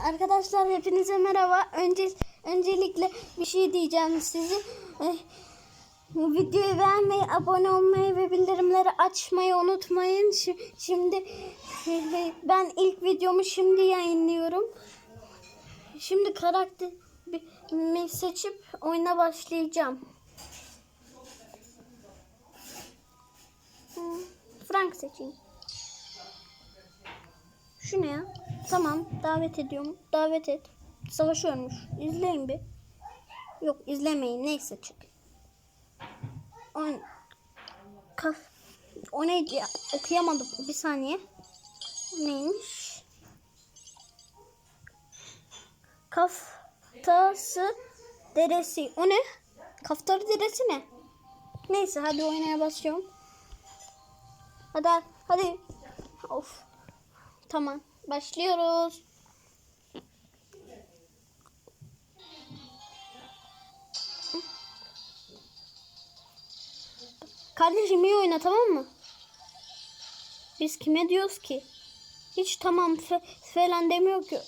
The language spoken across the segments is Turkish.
Arkadaşlar hepinize merhaba. Önce öncelikle bir şey diyeceğim size. Eh, bu videoyu beğenmeyi, abone olmayı ve bildirimleri açmayı unutmayın. Şi- Şimdi eh, ben ilk videomu şimdi yayınlıyorum. Şimdi karakterimi seçip oyuna başlayacağım. Hmm, Frank seçeyim. Şu ne ya? Tamam davet ediyorum. Davet et. Savaşıyormuş. İzleyin bir. Yok izlemeyin. Neyse çık. O, kaf, o neydi ya? Okuyamadım. Bir saniye. Neymiş? Kaftası deresi. O ne? Kaftarı deresi ne? Neyse hadi oynaya basıyorum. Hadi hadi. Of. Tamam. Başlıyoruz. Kardeşim iyi oyna tamam mı? Biz kime diyoruz ki? Hiç tamam falan demiyor ki.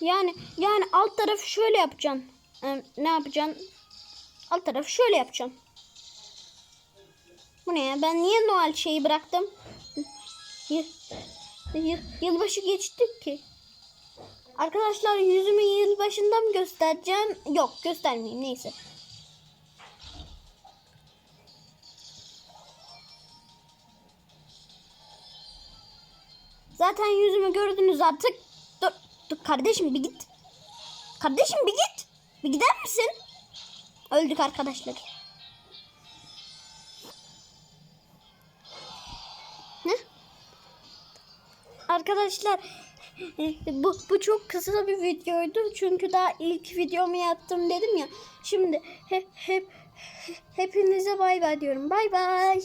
Yani yani alt tarafı şöyle yapacaksın. Ee, ne yapacaksın? Alt tarafı şöyle yapacaksın. Bu ne ya? Ben niye Noel şeyi bıraktım? Yılbaşı geçtik ki. Arkadaşlar yüzümü yılbaşında mı göstereceğim? Yok göstermeyeyim neyse. Zaten yüzümü gördünüz artık. Dur, dur kardeşim bir git. Kardeşim bir git. Bir gider misin? Öldük arkadaşlar. Arkadaşlar bu, bu çok kısa bir videoydu. Çünkü daha ilk videomu yaptım dedim ya. Şimdi hep hep hepinize bay bay diyorum. Bay bay.